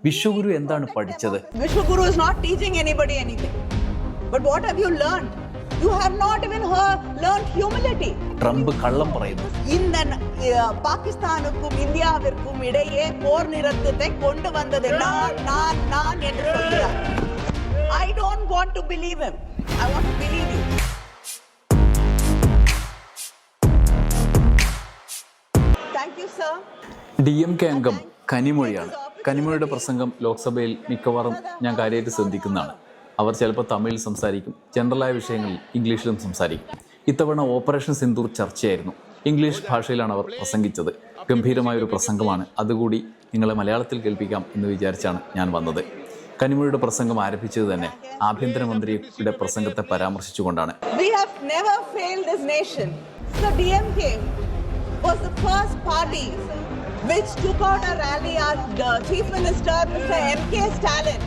വിശ്വഗുരു എന്താണ് പഠിച്ചത് Vishwaguru is not teaching anybody anything. But what have you learned? You have not even heard, learned humility. Trump കള്ളം പറയുന്നു இந்த அஹ், பாகிஸ்தானுக்கும் இந்தியாவிற்கும் இடையே போர் நிறுத்தத்தை கொண்டு வந்தது நான் நான் நான் என்று சொல்கிறார் I don't want to believe him I want to believe you thank you sir D M K അംഗം കനിമൊഴിയാണ് കനിമൊഴിയുടെ പ്രസംഗം ലോക്സഭയിൽ മിക്കവാറും ഞാൻ കാര്യമായിട്ട് ശ്രദ്ധിക്കുന്നതാണ്. അവർ ചിലപ്പോൾ തമിഴിൽ സംസാരിക്കും ജനറലായ വിഷയങ്ങളിൽ ഇംഗ്ലീഷിലും സംസാരിക്കും. ഇത്തവണ ഓപ്പറേഷൻ സിന്ദൂർ ചർച്ചയായിരുന്നു. ഇംഗ്ലീഷ് ഭാഷയിലാണ് അവർ പ്രസംഗിച്ചത്. ഗംഭീരമായ ഒരു പ്രസംഗമാണ്. അതുകൂടി നിങ്ങളെ മലയാളത്തിൽ കേൾപ്പിക്കാം എന്ന് വിചാരിച്ചാണ് ഞാൻ വന്നത്. കനിമൊഴിയുടെ പ്രസംഗം ആരംഭിച്ചത് തന്നെ ആഭ്യന്തരമന്ത്രിയുടെ പ്രസംഗത്തെ പരാമർശിച്ചുകൊണ്ടാണ്. The DMK was the first party which took out a rally. Our the Chief Minister, Mr. M.K. Stalin,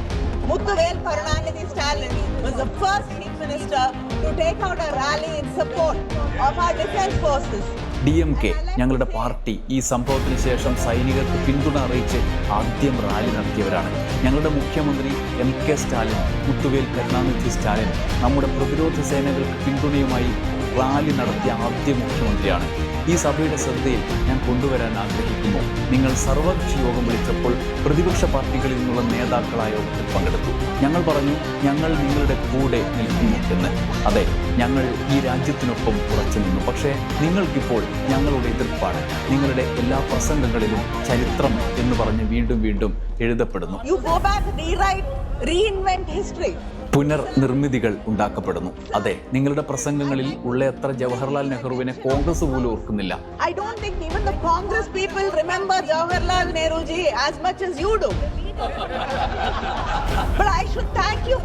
Muthuvel Karunanidhi Stalin, was the first Chief Minister to take out a rally in support of our defense forces. D M K ഞങ്ങളുടെ പാർട്ടി ഈ സംഭവത്തിന് ശേഷം സൈനികർക്ക് പിന്തുണ അറിയിച്ച് ആദ്യം rally നടത്തിയവരാണ് ഞങ്ങളുടെ മുഖ്യമന്ത്രി എം കെ സ്റ്റാലിൻ മുത്തുവേൽ കരുണാനിധി സ്റ്റാലിൻ നമ്മുടെ പ്രതിരോധ സേനകൾക്ക് പിന്തുണയുമായി റാലി നടത്തിയ ആദ്യ മുഖ്യമന്ത്രിയാണ് ഈ സഭയുടെ ശ്രദ്ധയിൽ ഞാൻ കൊണ്ടുവരാൻ ആഗ്രഹിക്കുന്നു. നിങ്ങൾ സർവകക്ഷി യോഗം വിളിച്ചപ്പോൾ പ്രതിപക്ഷ പാർട്ടികളിൽ നിന്നുള്ള നേതാക്കളായ പങ്കെടുത്തു. ഞങ്ങൾ പറഞ്ഞു ഞങ്ങൾ നിങ്ങളുടെ കൂടെ നിൽക്കുന്നു എന്ന്. അതെ ഞങ്ങൾ ഈ രാജ്യത്തിനൊപ്പം ഉറച്ചു നിന്നു. പക്ഷേ നിങ്ങൾക്കിപ്പോൾ ഞങ്ങളുടെ എതിർപ്പാണ്. നിങ്ങളുടെ എല്ലാ പ്രസംഗങ്ങളിലും ചരിത്രം എന്ന് പറഞ്ഞ് വീണ്ടും വീണ്ടും എഴുതപ്പെടുന്നു. പുനർനിർമ്മിതികൾ ഉണ്ടാക്കപ്പെടുന്നു. അതെ നിങ്ങളുടെ പ്രസംഗങ്ങളിൽ ഉള്ള എത്ര ജവഹർലാൽ നെഹ്റുവിനെ കോൺഗ്രസ് പോലും ഓർക്കുന്നില്ല. I don't think even the Congress people remember Jawaharlal Nehruji as much as you you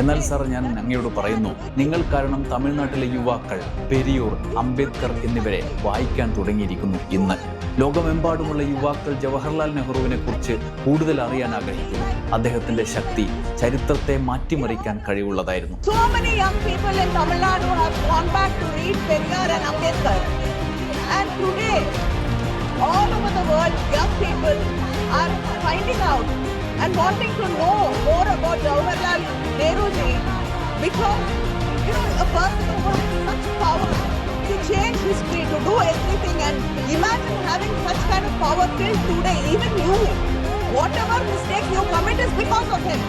എന്നാൽ സാർ ഞാൻ അങ്ങയോട് പറയുന്നു നിങ്ങൾ കാരണം തമിഴ്നാട്ടിലെ യുവാക്കൾ പെരിയൂർ അംബേദ്കർ എന്നിവരെ വായിക്കാൻ തുടങ്ങിയിരിക്കുന്നു ഇന്ന്. ലോകമെമ്പാടുമുള്ള യുവാക്കൾ ജവഹർലാൽ നെഹ്റുവിനെ കുറിച്ച് കൂടുതൽ അറിയാൻ ആഗ്രഹിക്കുന്നു അദ്ദേഹത്തിന്റെ ശക്തി ചരിത്രത്തെ മാറ്റിമറിക്കാൻ കഴിവുള്ളതായിരുന്നു all over the world, young people are finding out and wanting to know more about Jawaharlal Nehru ji because you know a person who has such power change history, to do everything, and imagine having such kind of power till today, even you. Whatever mistake you commit is because of him.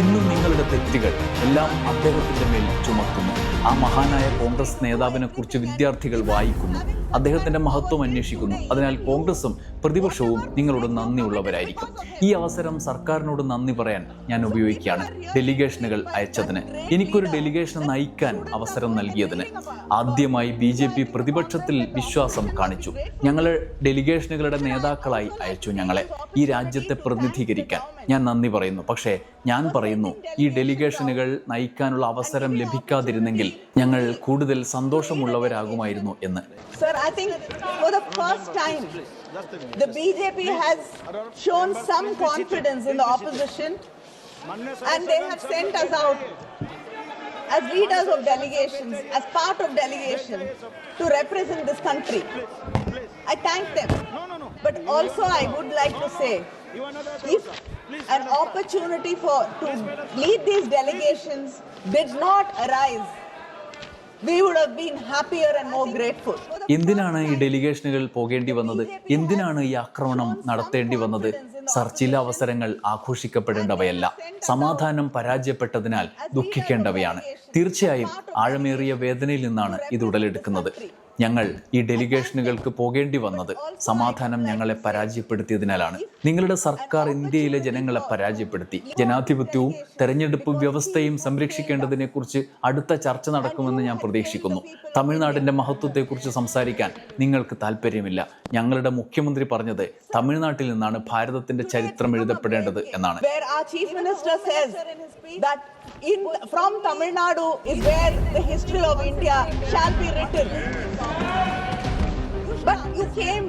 ഇന്നും നിങ്ങളുടെ തെറ്റുകൾ എല്ലാം അദ്ദേഹത്തിന്റെ മേൽ ചുമത്തുന്നു ആ മഹാനായ കോൺഗ്രസ് നേതാവിനെ കുറിച്ച് വിദ്യാർത്ഥികൾ വായിക്കുന്നു അദ്ദേഹത്തിന്റെ മഹത്വം അന്വേഷിക്കുന്നു. അതിനാൽ കോൺഗ്രസും പ്രതിപക്ഷവും നിങ്ങളോട് നന്ദിയുള്ളവരായിരിക്കും. ഈ അവസരം സർക്കാരിനോട് നന്ദി പറയാൻ ഞാൻ ഉപയോഗിക്കുകയാണ്. ഡെലിഗേഷനുകൾ അയച്ചതിന്. എനിക്കൊരു ഡെലിഗേഷൻ നയിക്കാൻ അവസരം നൽകിയതിന്. ആദ്യമായി ബി ജെ പി പ്രതിപക്ഷത്തിൽ വിശ്വാസം കാണിച്ചു. ഞങ്ങൾ ഡെലിഗേഷനുകളുടെ നേതാക്കളായി അയച്ചു ഞങ്ങളെ. ഈ രാജ്യത്തെ പ്രതിനിധീകരിക്കാൻ ഞാൻ നന്ദി പറയുന്നു. പക്ഷേ ഞാൻ പറയുന്നു ഈ ഡെലിഗേഷനുകൾ നയിക്കാനുള്ള അവസരം ലഭിക്കാതിരുന്നെങ്കിൽ ഞങ്ങൾ കൂടുതൽ സന്തോഷമുള്ളവരാകുമായിരുന്നു എന്ന്. I think for the first time, the BJP has shown some confidence in the opposition and they have sent us out as leaders of delegations, as part of delegation to represent this country. I thank them. But also I would like to say, if an opportunity for to lead these delegations did not arise, എന്തിനാണ് ഈ ഡെലിഗേഷനുകൾ പോകേണ്ടി വന്നത്? എന്തിനാണ് ഈ ആക്രമണം നടത്തേണ്ടി വന്നത്? Sir ചില അവസരങ്ങൾ ആഘോഷിക്കപ്പെടേണ്ടവയല്ല. സമാധാനം പരാജയപ്പെട്ടതിനാൽ ദുഃഖിക്കേണ്ടവയാണ്. തീർച്ചയായും ആഴമേറിയ വേദനയിൽ നിന്നാണ് ഇത് ഉടലെടുക്കുന്നത്. ഞങ്ങൾ ഈ ഡെലിഗേഷനുകൾക്ക് പോകേണ്ടി വന്നത് സമാധാനം ഞങ്ങളെ പരാജയപ്പെടുത്തിയതിനാലാണ്. നിങ്ങളുടെ സർക്കാർ ഇന്ത്യയിലെ ജനങ്ങളെ പരാജയപ്പെടുത്തി. ജനാധിപത്യവും തെരഞ്ഞെടുപ്പ് വ്യവസ്ഥയും സംരക്ഷിക്കേണ്ടതിനെ കുറിച്ച് അടുത്ത ചർച്ച നടക്കുമെന്ന് ഞാൻ പ്രതീക്ഷിക്കുന്നു. തമിഴ്നാടിന്റെ മഹത്വത്തെക്കുറിച്ച് സംസാരിക്കാൻ നിങ്ങൾക്ക് താല്പര്യമില്ല ഞങ്ങളുടെ മുഖ്യമന്ത്രി പറഞ്ഞത് തമിഴ്നാട്ടിൽ നിന്നാണ് ഭാരതത്തിന്റെ ചരിത്രം എഴുതപ്പെടേണ്ടത് എന്നാണ്. From Tamil Nadu is is where the history of India. But you came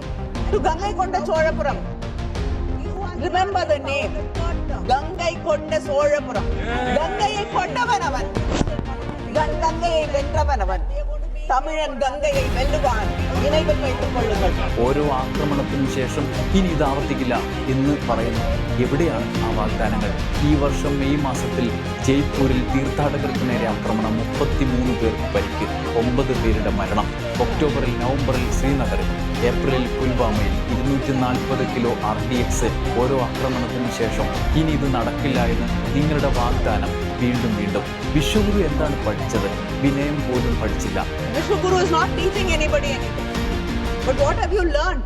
to Gangai Konda Chorapuram. Remember the name. Gangaikonda Cholapuram கங்கையை கொண்டவன் அவன் gangai வென்றவன் அவன் തമിഴൻ ഗംഗയെ വെല്ലുവാൻ ഓരോ ആക്രമണത്തിനു ശേഷം ഇനി ഇത് ആവർത്തിക്കില്ല എന്ന് പറയുന്നു. എവിടെയാണ് ആ വാഗ്ദാനങ്ങൾ? ഈ വർഷം മെയ് മാസത്തിൽ ജയ്പൂരിൽ തീർത്ഥാടകർക്ക് നേരെ ആക്രമണം. മുപ്പത്തിമൂന്ന് പേർ പരിക്ക് ഒമ്പത് പേരുടെ മരണം. ഒക്ടോബറിൽ നവംബറിൽ ശ്രീനഗറിൽ ഏപ്രിലിൽ പുൽവാമയിൽ ഇരുന്നൂറ്റി നാൽപ്പത് കിലോ ആർ ഡി എക്സ് ഓരോ ആക്രമണത്തിനു ശേഷം ഇനി ഇത് നടക്കില്ല എന്ന് നിങ്ങളുടെ വാഗ്ദാനം വീണ്ടും വീണ്ടും. വിശ്വഗുരു എന്താണ് പഠിച്ചത്? വിനയം പോലും പഠിച്ചില്ല. Vishwaguru is not teaching anybody anything. But what have you learned?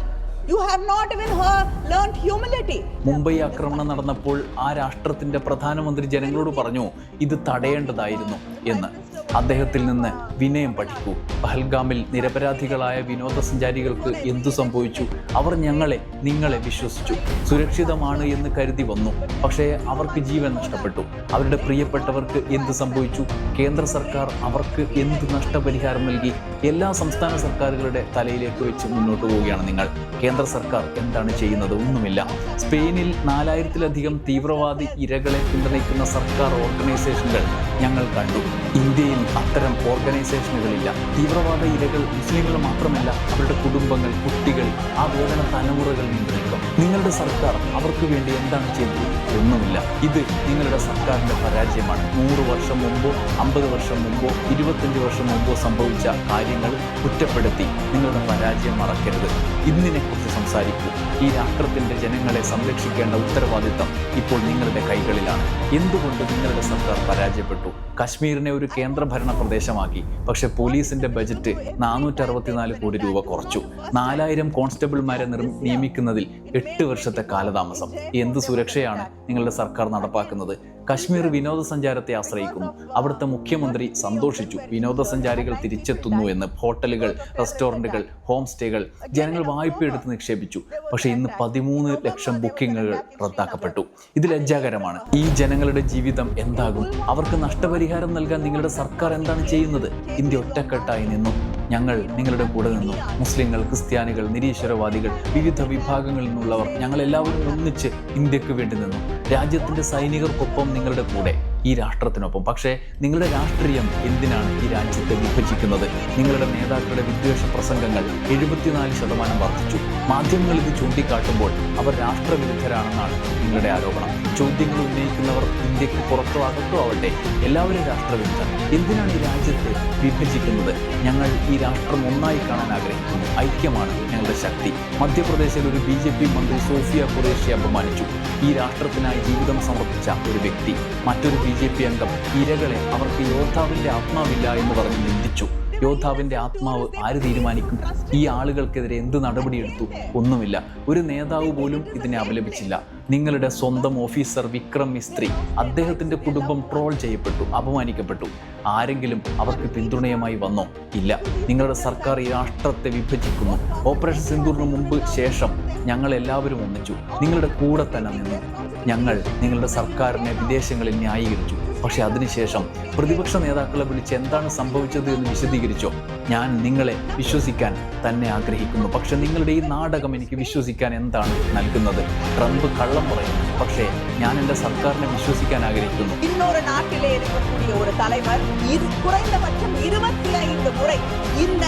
You have not even heard, learned humility. Mumbai ആക്രമണം നടന്നപ്പോൾ ആ രാഷ്ട്രത്തിന്റെ പ്രധാനമന്ത്രി ജനങ്ങളോട് പറഞ്ഞു ഇത് തടയേണ്ടതായിരുന്നു എന്ന് അദ്ദേഹത്തിൽ നിന്ന് വിനയം പഠിക്കൂ. പഹൽഗാമിൽ നിരപരാധികളായ വിനോദസഞ്ചാരികൾക്ക് എന്തു സംഭവിച്ചു? അവർ ഞങ്ങളെ നിങ്ങളെ വിശ്വസിച്ചു. സുരക്ഷിതമാണ് എന്ന് കരുതി വന്നു. പക്ഷേ അവർക്ക് ജീവൻ നഷ്ടപ്പെട്ടു. അവരുടെ പ്രിയപ്പെട്ടവർക്ക് എന്ത് സംഭവിച്ചു? കേന്ദ്ര സർക്കാർ അവർക്ക് എന്ത് നഷ്ടപരിഹാരം നൽകി? എല്ലാ സംസ്ഥാന സർക്കാരുകളുടെ തലയിലേക്ക് വെച്ച് മുന്നോട്ട് പോവുകയാണ് നിങ്ങൾ. കേന്ദ്ര സർക്കാർ എന്താണ് ചെയ്യുന്നത്? ഒന്നുമില്ല. സ്പെയിനിൽ നാലായിരത്തിലധികം തീവ്രവാദി ഇരകളെ പിന്തുണയ്ക്കുന്ന സർക്കാർ ഓർഗനൈസേഷനുകൾ ഞങ്ങൾ കണ്ടു. ഇന്ത്യയിൽ അത്തരം ഓർഗനൈസേഷനുകളില്ല. തീവ്രവാദ ഇരകൾ മുസ്ലിങ്ങൾ മാത്രമല്ല അവരുടെ കുടുംബങ്ങൾ കുട്ടികൾ ആ വേദന തലമുറകൾ നിയന്ത്രിക്കും. നിങ്ങളുടെ സർക്കാർ അവർക്ക് വേണ്ടി എന്താണ് ചെയ്തത്? ഒന്നുമില്ല. ഇത് നിങ്ങളുടെ സർക്കാരിന്റെ പരാജയമാണ്. നൂറ് വർഷം മുമ്പോ അമ്പത് വർഷം മുമ്പോ ഇരുപത്തഞ്ച് വർഷം മുമ്പോ സംഭവിച്ച കാര്യങ്ങൾ കുറ്റപ്പെടുത്തി നിങ്ങളുടെ പരാജയം മറക്കരുത്. ഇന്നിനെക്കുറിച്ച് സംസാരിക്കൂ. ഈ രാഷ്ട്രത്തിന്റെ ജനങ്ങളെ സംരക്ഷിക്കേണ്ട ഉത്തരവാദിത്തം ഇപ്പോൾ നിങ്ങളുടെ കൈകളിലാണ്. എന്തുകൊണ്ട് നിങ്ങളുടെ സർക്കാർ പരാജയപ്പെട്ടു? കാശ്മീരിനെ ഒരു കേന്ദ്രഭരണ പ്രദേശമാക്കി പക്ഷെ പോലീസിന്റെ ബജറ്റ് നാനൂറ്റി അറുപത്തിനാല് കോടി രൂപ കുറച്ചു. നാലായിരം കോൺസ്റ്റബിൾമാരെ നിയമിക്കുന്നതിൽ എട്ട് വർഷത്തെ കാലതാമസം. എന്ത് സുരക്ഷയാണ് നിങ്ങളുടെ സർക്കാർ നടപ്പാക്കുന്നത്? കശ്മീർ വിനോദസഞ്ചാരത്തെ ആശ്രയിക്കുന്നു. അവിടുത്തെ മുഖ്യമന്ത്രി സന്തോഷിച്ചു. വിനോദസഞ്ചാരികൾ തിരിച്ചെത്തുന്നു എന്ന് ഹോട്ടലുകൾ റെസ്റ്റോറന്റുകൾ ഹോം സ്റ്റേകൾ ജനങ്ങൾ വായ്പ എടുത്ത് നിക്ഷേപിച്ചു. പക്ഷേ ഇന്ന് പതിമൂന്ന് ലക്ഷം ബുക്കിങ്ങുകൾ റദ്ദാക്കപ്പെട്ടു. ഇത് ലജ്ജാകരമാണ്. ഈ ജനങ്ങളുടെ ജീവിതം എന്താകും? അവർക്ക് നഷ്ടപരിഹാരം നൽകാൻ നിങ്ങളുടെ സർക്കാർ എന്താണ് ചെയ്യുന്നത്? ഇന്ത്യ ഒറ്റക്കെട്ടായി നിന്നു. ഞങ്ങൾ നിങ്ങളുടെ കൂടെ നിന്നു. മുസ്ലിങ്ങൾ ക്രിസ്ത്യാനികൾ നിരീശ്വരവാദികൾ വിവിധ വിഭാഗങ്ങളിൽ നിന്നുള്ളവർ ഞങ്ങൾ എല്ലാവരും ഒന്നിച്ച് ഇന്ത്യയ്ക്ക് വേണ്ടി നിന്നു. രാജ്യത്തിന്റെ സൈനികർക്കൊപ്പം നിങ്ങളുടെ കൂടെ. ഈ രാഷ്ട്രത്തിനൊപ്പം. പക്ഷേ നിങ്ങളുടെ രാഷ്ട്രീയം എന്തിനാണ് ഈ രാജ്യത്തെ വിഭജിക്കുന്നത്? നിങ്ങളുടെ നേതാക്കളുടെ വിദ്വേഷ പ്രസംഗങ്ങൾ എഴുപത്തിനാല് ശതമാനം വർദ്ധിച്ചു. മാധ്യമങ്ങൾ ഇത് ചൂണ്ടിക്കാട്ടുമ്പോൾ അവർ രാഷ്ട്രവിരുദ്ധരാണെന്നാണ് നിങ്ങളുടെ ആരോപണം. ചോദ്യങ്ങൾ ഉന്നയിക്കുന്നവർ ഇന്ത്യയ്ക്ക് പുറത്തോ അകത്തോ ആവട്ടെ എല്ലാവരും രാഷ്ട്രവിരുദ്ധർ. എന്തിനാണ് ഈ രാജ്യത്തെ വിഭജിക്കുന്നത്? ഞങ്ങൾ ഈ രാഷ്ട്രം ഒന്നായി കാണാൻ ആഗ്രഹിക്കുന്നു. ഐക്യമാണ് ഞങ്ങളുടെ ശക്തി. മധ്യപ്രദേശിൽ ഒരു ബി ജെ പി മന്ത്രി സോഫിയ ഖുറേഷി അപമാനിച്ചു. ഈ രാഷ്ട്രത്തിനായി ജീവിതം സമർപ്പിച്ച ഒരു വ്യക്തി. മറ്റൊരു ബി ജെ പി അംഗം ഇരകളെ അവർക്ക് യോദ്ധാവിന്റെ ആത്മാവില്ല എന്ന് പറഞ്ഞ് നിന്ദിച്ചു യോദ്ധാവിന്റെ ആത്മാവ് ആര് തീരുമാനിക്കും? ഈ ആളുകൾക്കെതിരെ എന്ത് നടപടിയെടുത്തു? ഒന്നുമില്ല. ഒരു നേതാവ് പോലും ഇതിനെ അപലപിച്ചില്ല. നിങ്ങളുടെ സ്വന്തം ഓഫീസർ വിക്രം മിസ്ത്രി അദ്ദേഹത്തിന്റെ കുടുംബം ട്രോൾ ചെയ്യപ്പെട്ടു അപമാനിക്കപ്പെട്ടു. ആരെങ്കിലും അവർക്ക് പിന്തുണയുമായി വന്നോ? ഇല്ല. നിങ്ങളുടെ സർക്കാർ ഈ രാഷ്ട്രത്തെ വിഭജിക്കുന്നു. ഓപ്പറേഷൻ സിന്ദൂറിന് മുമ്പ് ശേഷം ഞങ്ങൾ എല്ലാവരും ഒന്നിച്ചു. നിങ്ങളുടെ കൂടെ തന്നെ നിന്നു. ഞങ്ങൾ നിങ്ങളുടെ സർക്കാരിനെ വിദേശങ്ങളിൽ ന്യായീകരിച്ചു. പക്ഷെ അതിനുശേഷം പ്രതിപക്ഷ നേതാക്കളെ വിളിച്ച് എന്താണ് സംഭവിച്ചത് എന്ന് വിശദീകരിച്ചോ ഞാൻ നിങ്ങളെ വിശ്വസിക്കാൻ തന്നെ ആഗ്രഹിക്കുന്നു പക്ഷെ നിങ്ങളുടെ ഈ നാടകം എനിക്ക് വിശ്വസിക്കാൻ എന്താണ് നൽകുന്നത് ട്രംപ് കള്ളം പറയുന്നു പക്ഷേ ഞാൻ എൻ്റെ സർക്കാരിനെ വിശ്വസിക്കാൻ ആഗ്രഹിക്കുന്നു இன்னொரு நாட்டிலே இருக்கக்கூடிய ஒரு தலைவர் இது குறைந்தபட்சம் இருபத்தி ஐந்து முறை இந்த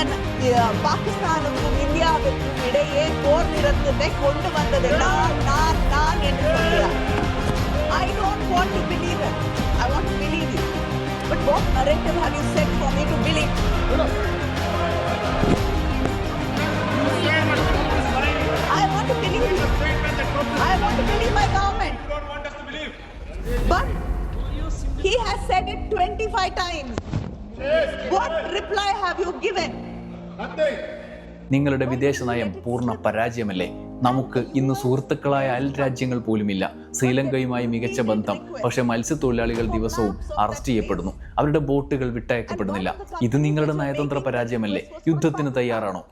அஹ், பாகிஸ்தானுக்கும் இந்தியாவுக்கும் இடையே போர் நிறுத்தத்தை கொண்டு வந்தது நான் நான் நான் என்று சொல்கிறார் What reply have you given? നിങ്ങളുടെ വിദേശ നയം പൂർണ പരാജയമല്ലേ? നമുക്ക് ഇന്ന് സുഹൃത്തുക്കളായ അയൽ രാജ്യങ്ങൾ പോലുമില്ല. ശ്രീലങ്കയുമായി മികച്ച ബന്ധം. പക്ഷെ മത്സ്യത്തൊഴിലാളികൾ ദിവസവും അറസ്റ്റ് ചെയ്യപ്പെടുന്നു. അവരുടെ ബോട്ടുകൾ വിട്ടയക്കപ്പെടുന്നില്ല. ഇത് നിങ്ങളുടെ നയതന്ത്ര പരാജയമല്ലേ? യുദ്ധത്തിന് തയ്യാറാണോ?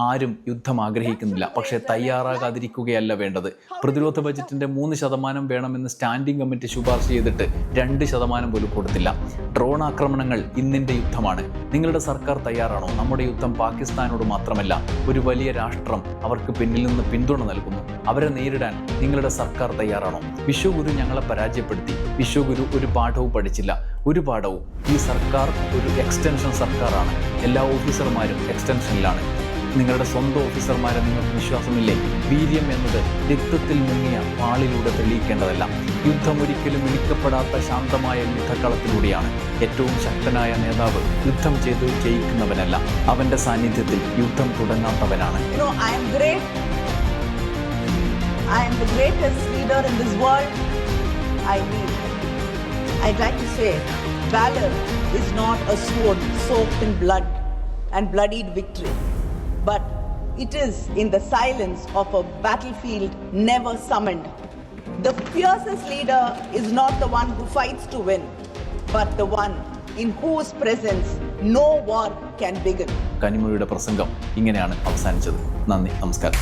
ആരും യുദ്ധം ആഗ്രഹിക്കുന്നില്ല. പക്ഷേ തയ്യാറാകാതിരിക്കുകയല്ല വേണ്ടത്. പ്രതിരോധ ബജറ്റിന്റെ മൂന്ന് ശതമാനം വേണമെന്ന് സ്റ്റാൻഡിംഗ് കമ്മിറ്റി ശുപാർശ ചെയ്തിട്ട് രണ്ട് ശതമാനം പോലും കൊടുത്തില്ല. ഡ്രോൺ ആക്രമണങ്ങൾ ഇന്നിന്റെ യുദ്ധമാണ്. നിങ്ങളുടെ സർക്കാർ തയ്യാറാണോ? നമ്മുടെ യുദ്ധം പാകിസ്ഥാനോട് മാത്രമല്ല ഒരു വലിയ രാഷ്ട്രം അവർക്ക് പിന്നിൽ നിന്ന് പിന്തുണ നൽകുന്നു. അവരെ നേരിടാൻ നിങ്ങളുടെ സർക്കാർ തയ്യാറാണോ? വിശ്വഗുരു ഞങ്ങളെ പരാജയപ്പെടുത്തി. വിശ്വഗുരു ഒരു പാഠവും പഠിച്ചില്ല. ഒരു പാഠവും. ഈ സർക്കാർ ഒരു എക്സ്റ്റൻഷൻ സർക്കാരാണ് എല്ലാ ഓഫീസർമാരും എക്സ്റ്റൻഷനിലാണ് നിങ്ങളുടെ സ്വന്തം ഓഫീസർമാരെ നിങ്ങൾക്ക് വിശ്വാസമില്ലേ? വീര്യം എന്നത് രക്തത്തിൽ മുങ്ങിയ പാളിലൂടെ തെളിയിക്കേണ്ടതല്ല. യുദ്ധം ഒരിക്കലും വിളിക്കപ്പെടാത്ത ശാന്തമായ യുദ്ധക്കളത്തിലൂടെയാണ്. ഏറ്റവും ശക്തനായ നേതാവ് യുദ്ധം ചെയ്ത് ജയിക്കുന്നവനല്ല. അവന്റെ സാന്നിധ്യത്തിൽ യുദ്ധം തുടങ്ങാത്തവനാണ്. I am the greatest leader in this world. I. I'd like to say, valor is not a sword soaked in blood and bloodied victory, but it is in the silence of a battlefield never summoned. The fiercest leader is not the one who fights to win, but the one in whose presence no war can begin. കനിമൊഴിയുടെ പ്രസംഗം ഇങ്ങനെയാണ് അവസാനിച്ചത് നന്ദി നമസ്കാരം